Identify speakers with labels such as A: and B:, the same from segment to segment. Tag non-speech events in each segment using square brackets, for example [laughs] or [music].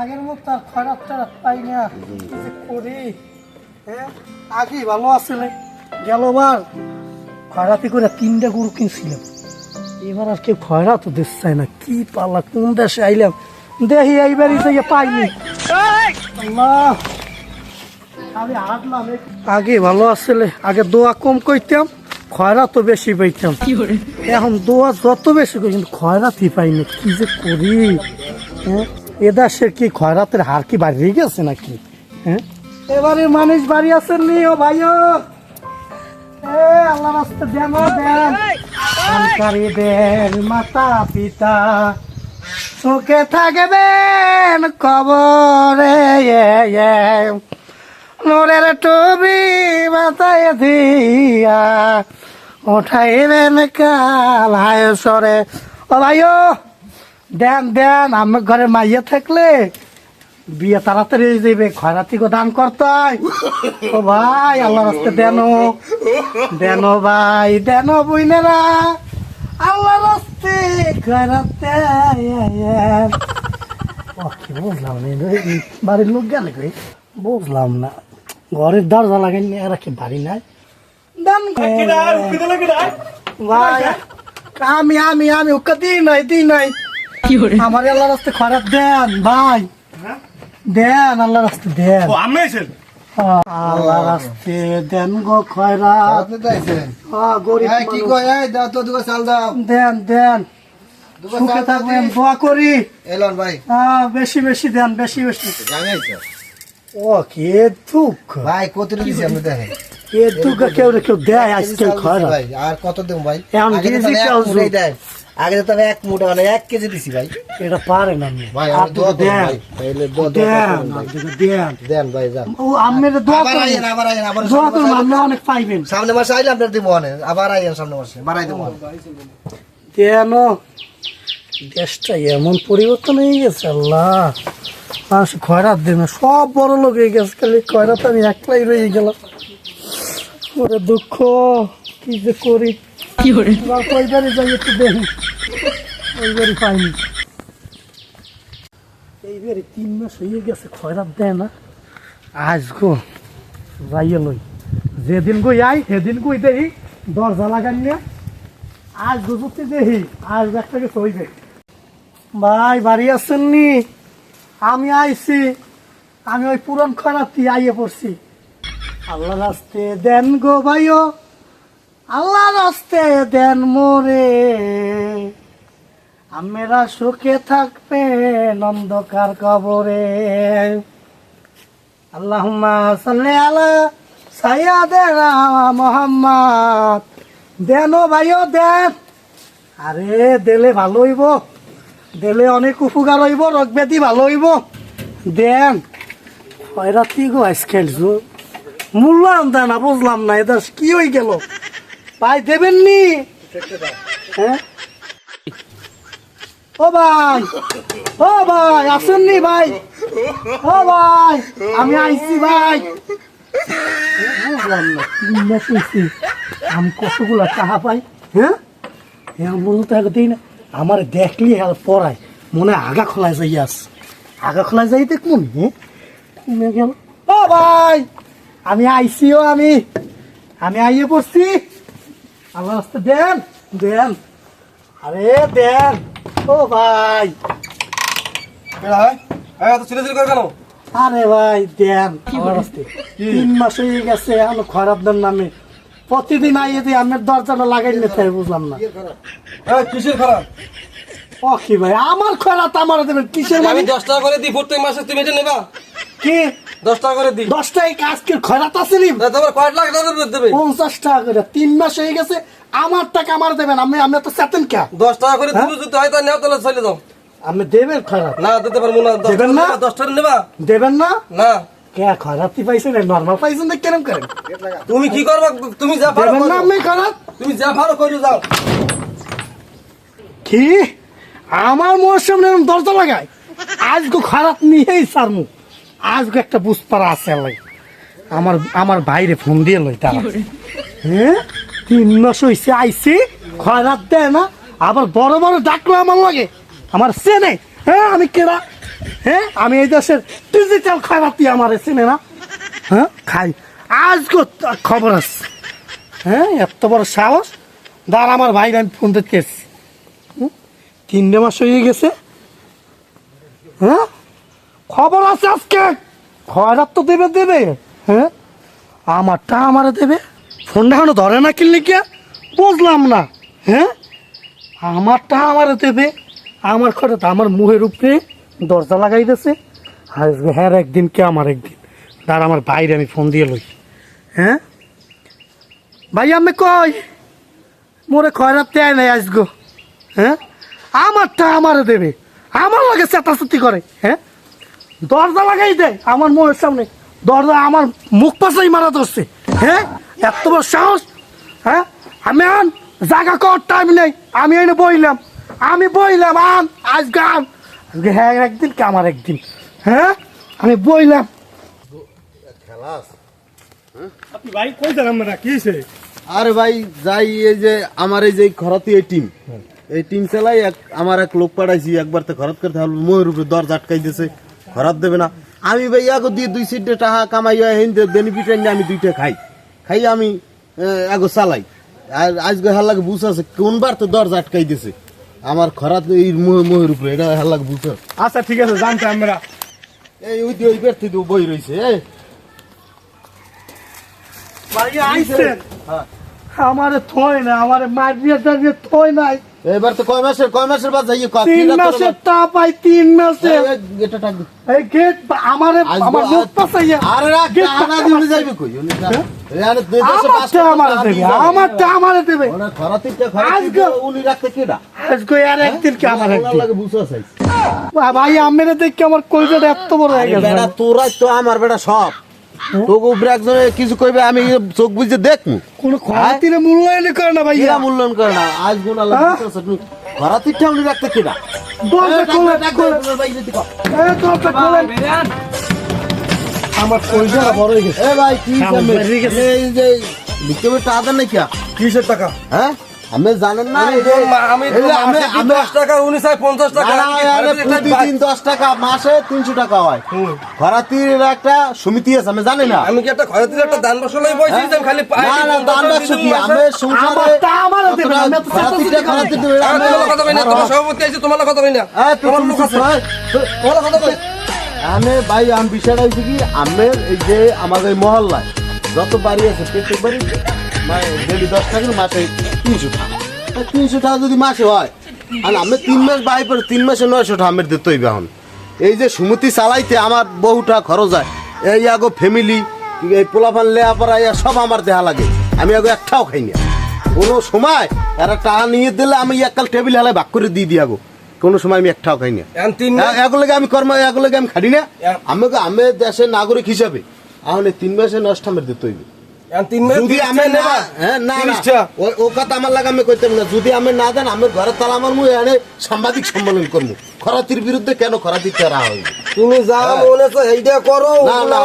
A: আগের মতো আর খারাপ টারাপ পাই না। করি? হ্যাঁ আগে ভালো আসলে গেলবার খয়রাতি করে তিনটা গরু কিনছিলাম। এবার আর কেউ খয়রা তো দেশ চায় না। কি পালা কোন দেশে আইলাম? দেখি এইবারই থেকে পাইনি। আল্লাহ আমি হাঁটলাম। আগে ভালো আসলে আগে দোয়া কম কইতাম খয়রা তো বেশি পাইতাম। এখন দোয়া যত বেশি করি কিন্তু খয়রাতই পাইনি কি যে করি? হ্যাঁ এদাসের কি খয়রাতের হার কি বাড়িয়ে গেছে নাকি? হ্যাঁ? এবারে মানুষ বাড়ি আছেন নি ও ভাইও এ আল্লাহ রাস্তা দেন দেন। মাতা পিতা। সুখে থাকবেন এ। মোরের টুবি মাথায় দিয়া উঠাইবেন কাল হায় সরে ও ভাইও দেন দেন আমার ঘরে মাইয়া থাকলে বিয়ে তাড়াতাড়ি হয়ে যাবে খয়রাতি গো দান করতে হয়। ও ভাই আল্লাহ রাস্তে দেন দেন ভাই দেন বুইনেরা আল্লাহ রাস্তে খয়রাতে কি বুঝলাম বাড়ির লোক গেলে কই? বুঝলাম না। ঘরের দরজা লাগাইনি এরা কি বাড়ি নাই? দেন ভাই আমি আমি আমি ওকে দিই নাই দিই নাই। আমার আল্লাহ রাস্তে খরাপ দেন ভাই। দেন আল্লাহ রাস্তে দেন। আল্লাহ রাস্তে দেন গো খয়রা
B: আপনি তো আইছেন।
A: গরিব
B: হ্যাঁ কি কয়? দাও তো দুগো চাল দাও।
A: দেন দেন। সুখে থাকবেন দোয়া করি।
B: এলন ভাই।
A: আহ, বেশি বেশি দেন বেশি বেশি। ও কে দুঃখ।
B: ভাই কত দিছি আপনি দেখেন
A: কে দুঃখ কেউ রে কেউ দেয় আজকে
B: চাল
A: খয়রা
B: ভাই আর কত দেব ভাই?
A: এখন দিয়েছি।
B: দেয়। আগে তো এক মুঠা মানে এক কেজি দিছি ভাই।
A: এটা পারে না
B: ভাই
A: দেন।
B: ভাই।
A: দেন
B: করুন
A: দেন।
B: দেন যান।
A: ও আমি দোয়া
B: আবার
A: করি
B: আইয়েন আবার আইয়েন আবার
A: দোয়া করুন আপনি অনেক পাইবেন।
B: সামনে মাসে আইলে আপনার দিব অনেক আবার আইয়েন সামনে মাসে বাড়াই দেবো
A: কেন? দেশটা এমন পরিবর্তন হয়ে গেছে আল্লাহ। মানুষ খয়রাত দেবে না সব বড় লোক হয়ে গেছে খালি খয়রাত আমি একলাই রয়ে গেলাম। ওরে দুঃখ কি যে করি? একটু দেখি। পাইনি। তিন মাস হয়ে গেছে না। আজ গো, যাইয়ে যেদিন গই আই, সেদিন গই দেখি, দরজা লাগান আজ গুজুতে দেখি, আজ কিছু হইবে ভাই, বাড়ি আসেননি আমি আইছি। আমি ওই পুরন খরাতি আইয়ে পড়ছি। আল্লাহ রাস্তে দেন গো ভাইও। আল্লাহ রাস্তে দেন মোরে। আমরা সুখে থাকবেন অন্ধকার কবরে। আল্লাহুম্মা সাল্লি আলা সাইয়্যিদিনা মুহাম্মদ। দেন ভাইও দেন। আরে, দিলে ভালো হইব। দিলে অনেক উপকার হইব, রোগ ব্যাধি ভালো হইব। দেন। খয়রাতি গো, আজকাল মূল্যায়ন দেন না, বুঝলাম না এদের কি হয়ে গেল? ভাই দেবেন নি হ্যাঁ? ও ভাই ও ভাই, আসেননি ভাই। ও ভাই, আমি আইছি ভাই। না। আমি কতগুলা টাকা পাই? হ্যাঁ? হ্যাঁ বলতে আগে দিই না আমার দেখলি আর পড়ায়। মনে হয় আগা খোলায় যাই আস আগা খোলায় যাই হ্যাঁ? কমে গেল? ও ভাই, আমি আইসিও আমি। আমি আইয়ে পড়ছি। আল্লাহ রাস্তা দেন দেন। আরে দেন। ও ভাই।
C: এত ছিঁড়ে ছিঁড়ে করে কেন?
A: আরে ভাই দেন। আমার রাস্তে তিন মাস হয়ে গেছে এখন খারাপ দেন নামে। প্রতিদিন আইয়ে দিয়ে আমার দরজাটা লাগাই নিতে বুঝলাম না।
C: কিসের খারাপ?
A: ও কি ভাই আমার খরাত আমার দেবেন কিসের মানে
C: আমি দশ টাকা করে দিই প্রত্যেক মাসে তুমি এটা নেবা?
A: কি?
C: দশ টাকা করে দিই।
A: দশটাই আজকের খরাত আছে নি
C: তোমার কয়েক লাখ টাকা দেবে।
A: পঞ্চাশ টাকা করে তিন মাস হয়ে গেছে আমার টাকা আমার দেবেন আমি তো চেতেন কে?
C: দশ টাকা করে
A: হ্যাঁ?
C: যদি হয় তা নেও তাহলে চলে দাও
A: আপনি দেবেন
C: না দিতে পারব না
A: দেবেন না?
C: দশ টাকা নেবা?
A: দেবেন না?
C: না।
A: কে পাইছেন নর্মাল পাইছেন না কেরম করেন?
C: তুমি কি করবা? তুমি যা পারো
A: না। আমি
C: তুমি যা পারো করে যাও।
A: কি? আমার মোর সামনে দরজা লাগায়। আজকে খারাপ নিয়েই সারমু। আজকে একটা বুঝপারা আছে লাই। আমার আমার বাইরে ফোন দিয়ে লই তারা। হ্যাঁ তিন মাস হইছে? আইসি খয়রাত দেয় না? আবার বড় বড় ডাকলো আমার লাগে। আমার চেনে। হ্যাঁ আমি কেরা? হ্যাঁ আমি এই দেশের ডিজিটাল খয়রাতি আমার চিনে না। হ্যাঁ খাই। আজকে খবর আছে। হ্যাঁ এত বড় সাহস। দাঁড় আমার ভাই আমি ফোন দিতে এসছি? তিনটে মাস হয়ে গেছে। হ্যাঁ খবর আছে আজকে? খয়রাত তো দেবে দেবে। হ্যাঁ? আমারটা আমারে দেবে। ফোনটা এখনও ধরে না কিনলে কে? বুঝলাম না। হ্যাঁ? আমারটা আমারে দেবে। আমার খরচ আমার মুহের উপরে দরজা লাগাই দিয়েছে। হ্যাঁ একদিন কে আমার একদিন? দাঁড়, আমার বাইরে আমি ফোন দিয়ে লই। হ্যাঁ? ভাই আমি কই? মোরে খয়রাত দেয় নাই আজগো। হ্যাঁ? আমারটা আমারে দেবে। আমার লাগে চেতাচুতি করে। হ্যাঁ? দরজা লাগাই দেয় আমার মুখের সামনে। দরজা আমার মুখ পাশাই মারা ধরছে। হ্যাঁ? এত বড় সাহস হ্যাঁ? আমি আন জায়গা কর টাইম নেই। আমি এনে বইলাম। আমি বইলাম আন আজকে আন। আজকে হ্যাঁ একদিন কে আমার একদিন? হ্যাঁ? আমি বইলাম। ভাই কই দিলাম না কি হয়েছে
D: আরে ভাই যাই এই যে আমার এই যে খরাতি এই টিম। এই টিম চালাই এক আমার এক লোক পাঠাইছি একবার তো খরচ করতে হবে ময়ের উপরে দর আটকাই দিয়েছে খরাত দেবে না। আমি ভাই আগো দিয়ে দুই সিটে টাকা কামাই হেন বেনিফিট নিয়ে আমি দুইটা খাই। খাই আমি আগো চালাই। আর আজকে হার লাগে বুঝ আছে কোনবার তো দরজা আটকাই দিয়েছে আমার খরাত এই ময়ের উপরে এটা হার লাগে বুঝ
A: আচ্ছা ঠিক আছে জানতে আমরা।
D: এই ওই ওই ব্যর্থ বই রয়েছে
A: ভাই আইছেন?
D: হ্যাঁ।
A: আমারে থই না আমারে মারিয়ে টারিয়ে থই নাই।
D: এবার তো কয় মাসের কয় মাসের বাদ যাইয়ে কয়
A: তিন মাসের টা পাই তিন মাসে।
D: এটা টাক
A: এই গেট আমারে আমার মুখ
D: আরে রাখ
A: গেট
D: টাকা দিয়ে উনি যাইবে কই? উনি আরে দুই দেশে পাঁচ টাকা
A: আমারে দেবে
D: দিয়ে যাবে।
A: আমারে দেবে।
D: ওনার খরাতিরটা খরাতির
A: আজকে-
D: উনি রাখতে কেডা
A: আজকে আর একদিন কি আমার
D: ওনার
A: একদিন?
D: লাগে বুঝা চাইছে।
A: ভাই আমেরে দেখে আমার কলকাতা এত বড় হয়ে গেছে।
D: বেটা তোরাই তো আমার বেটা সব। তোকে উপরে একজনে কিছু কইবে আমি চোখ বুঝে দেখমু।
A: কোন খরাতিরে মূল্যায়ন করে না ভাই
D: এরা মূল্যায়ন করে না। আজ গুণ আল্লাহ বুঝতেছে তুমি খরাতিরটা উনি রাখতে
A: খোলে। আমার কলকাতা বড় হয়ে গেছে।
D: এ ভাই কি। এই যে বিক্রমের টাকা দেন নাকি?
C: কিসের টাকা?
D: হ্যাঁ? আমি জানেন না
C: আমি আমি তো দশ টাকা উনি চাই পঞ্চাশ টাকা আমি
D: আরে প্রতিদিন দশ টাকা মাসে তিনশো টাকা হয়। খরাতির একটা সমিতি আছে আমি জানি না।
C: আমি কি একটা খরাতির একটা দান বসালাই বসি যে খালি
D: না না দান বাক্স কি? আমি সংসারে
A: আমারটা আমারে দেবে আমি
D: খরাতির দেবে আমি-
C: কথা কই না তোমার সভাপতি আছে তোমার কথা কই না।
D: এই,
C: তোমার আছে তোমার কথা কই
D: আমি ভাই আমি বিষয়টা হচ্ছে কি আমের এই যে আমাদের মহল্লায় যত বাড়ি আছে প্রত্যেক বাড়ি ডেলি দশ টাকা করে মাসে তিনশো টাকা। তিনশো টাকা যদি মাসে হয় আর আমি তিন মাস বাই পরে তিন মাসে নয়শো টাকা আমের দিতে হইবে এখন। এই যে সুমতি চালাইতে আমার বহুটা খরচ হয়। এই আগো ফ্যামিলি এই পোলাপান লেয়া পড়া ইয়া সব আমার দেহা লাগে। আমি আগে একটাও খাই না। কোনো সময় এরা টাকা নিয়ে দিলে আমি এককাল টেবিল হেলায় ভাগ করে দিয়ে দিই আগো। কোনো সময় আমি একটাও খাই না। এগুলোকে আমি কর্ম এগুলোকে আমি খাটি না।
C: এ-
D: আমি আমি দেশের নাগরিক হিসাবে এখন তিন মাসে নষ্ট আমার দিতে হইবে। যদি আমি না হ্যাঁ না না। ও- ও কথা আমার লাগে আমি কইতাম না। যদি আমি না দেন আমি ঘরে তালা আমার মুই এনে সাংবাদিক সম্মেলন করব খরাতির বিরুদ্ধে কেন খরাতির তারা হইবে
C: তুমি যা আছে এইটা করো
D: না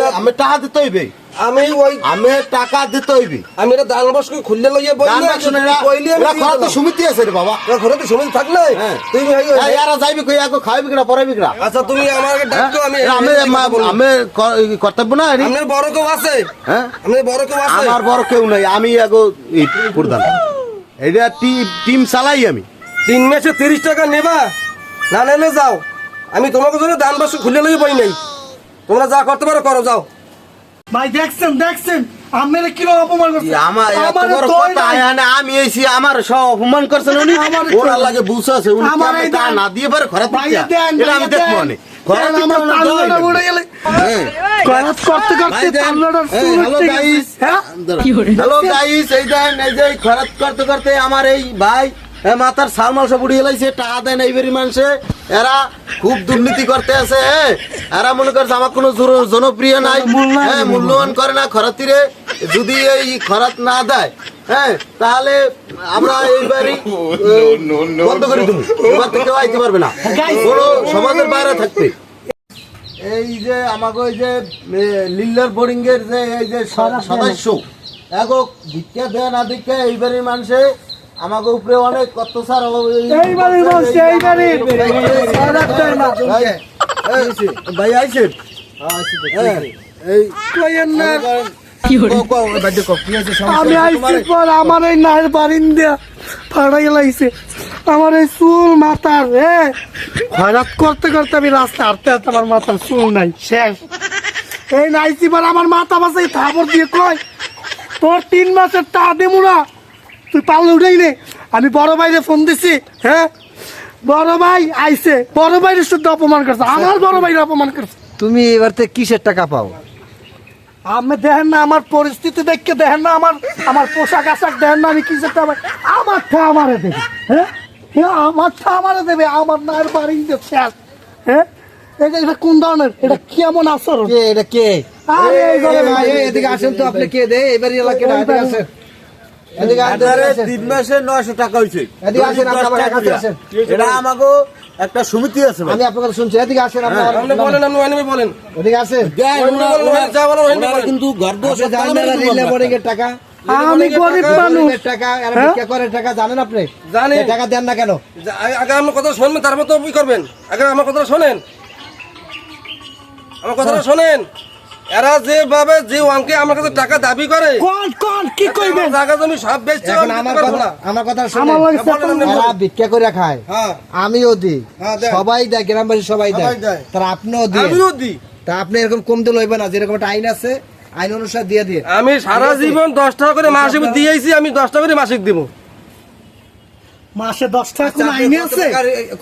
D: না। আমি টাকা দিতে হইবে।
C: আমি ওই
D: আমি টাকা দিতে হইবে।
C: আমি এটা দান বস খুললে লইয়া বই
D: দান বাক্স না, এরা-
C: কইলে
D: এরা খরাতির সমিতি আছে রে বাবা।
C: ঘরে সময় থাকলে
D: হ্যাঁ।
C: তুমি এই-
D: এই, এরা যাইবে কই আগে খাইবে কিনা পড়াইবে কিনা?
C: আচ্ছা তুমি আমাকে ডাকো আমি
D: হ্যাঁ? আমি আমি- আমি কর্তব্য না?
C: আপনার বড় কেউ আছে?
D: হ্যাঁ?
C: আপনার বড় কেউ আছে?
D: আমার বড় কেউ নাই আমি আগো এই প্রধান। এটা টি- টিম চালাই আমি।
C: তিন মাসে তিরিশ টাকা নেবা। না নেলে যাও। আমি তোমাকে জন্য দান বাক্স খুলে লইয়া বই নাই। তোমরা যা করতে পারো করো যাও।
A: ভাই দেখছেন দেখছেন? আমেরে কীরকম অপমান করছে?
D: আমার
A: আমারে
D: কথা আয়ানে আমি এসি আমার সব অপমান করছেন উনি। ওরা লাগে বুঝছে আছে উনি
A: আমার
D: তা না দিয়ে পারে
A: দেন,
D: এটা আমি দেখব
A: আমার উড়ে। গেলে।
D: হ্যাঁ।
A: করাত করতে
D: এই, হ্যালো গাইস
A: হ্যাঁ?
D: হ্যালো গাইস এই দেন এই যে খরচ করতে করতে আমার এই ভাই মাথার সালমাল সব উড়িয়ে লাইছে টাকা দেন এইবারই মানুষে। এরা খুব দুর্নীতি করতে আছে হ্যাঁ এরা মনে করছে আমার কোনো জনপ্রিয় নাই। হ্যাঁ মূল্যবান করে না খরাতিরে। যদি এই খরাত না দেয় হ্যাঁ তাহলে আমরা এইবারই [laughs] বন্ধ করে দেবো এবার থেকে কেউ আইতে পারবে না। কোনো সমাজের বাইরে থাকবে। এই যে আমাকে ওই যে লিল্লার বোরিং এর যে এই যে সদস্য এগো ভিক্ষা দেয় না ভিক্ষা এইবারের মানুষে আমাকে উপরে অনেক
A: বলছি
D: ভাই আইছেন? এই
A: কইেন না।
B: কি হয়েছে? সমস্যা?
A: আমি আইছি পর আমার এই নায়ের বারিন্দা ফাড়াই লাইছে। আমার এই চুল মাথার রে করতে করতে আমি রাস্তা হাঁটতে হাঁটতে আমার মাথার চুল নাই শেষ। এই নাইছি পর আমার মাথা বাসাই থাপর দিয়ে কয় তোর তিন মাসের টা দেবো না। তুই পারলে উঠেই নে। আমি বড় ভাইরে ফোন দিছি হ্যাঁ? বড় ভাই আইছে। বড় ভাইরে শুদ্ধ অপমান করছে আমার বড় ভাইরে অপমান করছে।
B: তুমি এবার থেকে কিসের টাকা পাও?
A: আমি দেখেন না আমার পরিস্থিতি দেখে দেখেন না আমার আমার পোশাক আশাক দেখেন না আমি কি যেতে হবে আমার ঠা আমারে দেবে হ্যাঁ? হ্যাঁ আমার ঠা আমারে দেবে আমার নায়ের বাড়ি শেষ হ্যাঁ? এটা এটা কোন ধরনের? এটা কেমন আচরণ?
B: এটা কে?
A: আরে
B: এদিকে আসেন তো আপনি কে দে? এবার এলাকা এদিকে আসেন
D: তিন মাসে নয়শো টাকা হয়েছে
B: এদিকে আসেন, আপনি আমার কাছে আসেন।
D: এটা আমাকে একটা সমিতি আছে ভাই।
B: আমি আপনার কথা শুনছি। এদিকে আসেন আপনি
C: বলেন আপনি ওয়াইনে
B: আসেন।
C: যা ওয়াইনে।
D: কিন্তু
B: টাকা।
A: আমি গরিব মানুষ।
B: টাকা এরা
A: হ্যাঁ?
B: ভিক্ষা করে টাকা জানেন আপনি?
C: জানি।
B: টাকা দেন না কেন?
C: আগে- আমার কথা শুনবেন তারপর তো করবেন। আগে আমার কথাটা শোনেন। আমার কথাটা শোনেন। এরা যেভাবে যে অঙ্কে আমার কাছে টাকা দাবি করে
A: কোন কোন কি
C: আমার জায়গা সব বেচছে
B: এখন
C: আমি
B: আমার কথা আমার কথা
A: আমার
B: ভিক্ষা করে খায়।
C: হ্যাঁ।
B: আমিও দিই
C: হ্যাঁ,
B: সবাই দেয় গ্রামবাসী সবাই দেয়।
C: দেয়।
B: আপনিও দিয়ে
C: আমিও দিই
B: তা আপনি এরকম কমতে লইবে না যেরকম একটা আইন আছে আইন অনুসারে দিয়ে দিয়ে
C: আমি সারা জীবন দশ টাকা করে মাসিক দিয়েছি আমি দশ টাকা করে মাসিক দিব।
A: মাসে দশ টাকা
B: আপনি
A: আইনে আছে?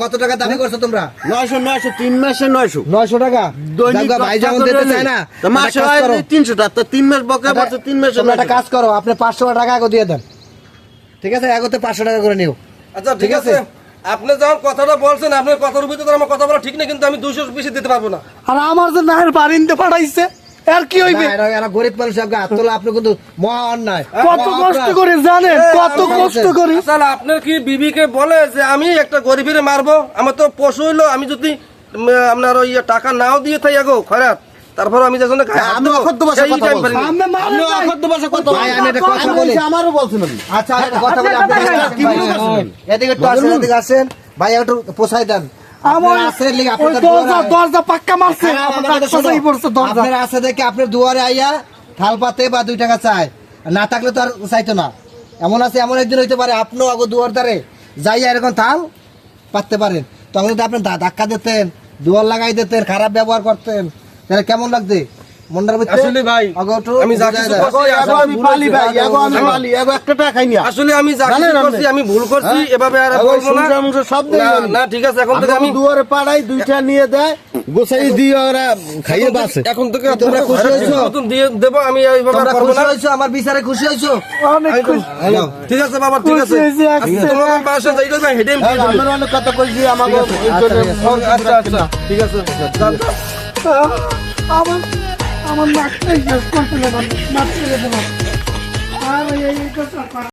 B: কত টাকা দাবি করছ তোমরা?
D: নয়শো নয়শো তিন মাসে নয়শো।
B: নয়শো টাকা? ভাই যখন দিতে চায় না
D: মাসে
B: কাজ করো।
D: তিনশো টাকা তিন মাস বকে বছর তিন মাসে
B: একটা কাজ করো আপনি পাঁচশো টাকা আগে দিয়ে দেন। ঠিক আছে আগতে পাঁচশো টাকা করে নিও।
C: আচ্ছা ঠিক আছে। আপনি যখন কথাটা বলছেন আপনার কথার ভিতরে আমার কথা বলা ঠিক না কিন্তু আমি দুশো বেশি দিতে পারব না।
A: আর আমার যে নায়ের বারিন্দে পাঠাইছে আর কি হইবে?
B: এরা- গরিব মানুষ আপনাকে হাত তোলা আপনি কিন্তু মহা অন্যায়
A: কত কষ্ট করে জানেন কত কষ্ট। করি।
C: তাহলে আপনার কি বিবিকে বলে যে আমি একটা গরিবের মারবো? আমার তো পশু হইল আমি যদি আপনার ওই টাকা নাও দিয়ে থাই আগো খরাত তারপর আমি যখন
D: অকথ্য কথা
A: আমি।
D: অকথ্য কথা
B: ভাই, আমি কথা বলি।
D: আমারও বলছেন
B: আচ্ছা কথা বলি। আপনি
D: বলছেন?
B: এদিকে আসেন এদিকে আসেন। ভাই একটু পোষাই দেন।
A: আমার
B: আপনার আছে লিগে
A: ওই
B: আপনাদের
A: দরজা দরজা পাক্কা মারছে।
B: খারাপ,
A: আমার
B: আমার কথা শোনো।
A: কাছেই পড়ছে দরজা।
B: আপনার আছে দেখে আপনার দুয়ারে আইয়া থাল পাতে বা দুই টাকা চায়। না থাকলে তো আর চাইতো না। এমন আছে এমন একদিন হইতে পারে আপনিও আগে দুয়ার দ্বারে যাইয়া এরকম থাল পাততে পারেন। তখন যদি আপনি ধাক্কা দিতেন দুয়ার লাগাই দিতেন খারাপ ব্যবহার করতেন তাহলে কেমন লাগছে? মনটার ভিতরে
C: আসলে ভাই, আমি যা
B: বুঝায়
C: কিছু করছি,
D: আমি পালি ভাই এগো আমি পালি এগো একটা টাকা খাই না
C: আসলে আমি যা কিছু করছি আমি ভুল করছি এভাবে আর বলব না।
D: সব দেই
C: না, ঠিক আছে এখন থেকে আমি
D: দুয়ারে পাড়াই দুইটা নিয়ে দেয় গোসাই দিয়ে ওরা খাইয়ে বাসে।
C: এখন থেকে
B: তোমরা খুশি?
C: নতুন দিয়ে দেবো আমি এইভাবে করব
B: খুশি
C: না।
B: হয়েছো? আমার বিচারে খুশি হয়েছো?
A: অনেক খুশি।
C: ঠিক আছে বাবা ঠিক আছে। তোমার না হেডে
D: হ্যাঁ, আমরা অনেক কথা কইছি আমাকে
B: আচ্ছা, ঠিক আছে।
C: আচ্ছা আচ্ছা ঠিক আছে যান।
A: আমার আমার নাকটাই শেষ করতে না নাক ছেড়ে দেবো। আর এই এই কথা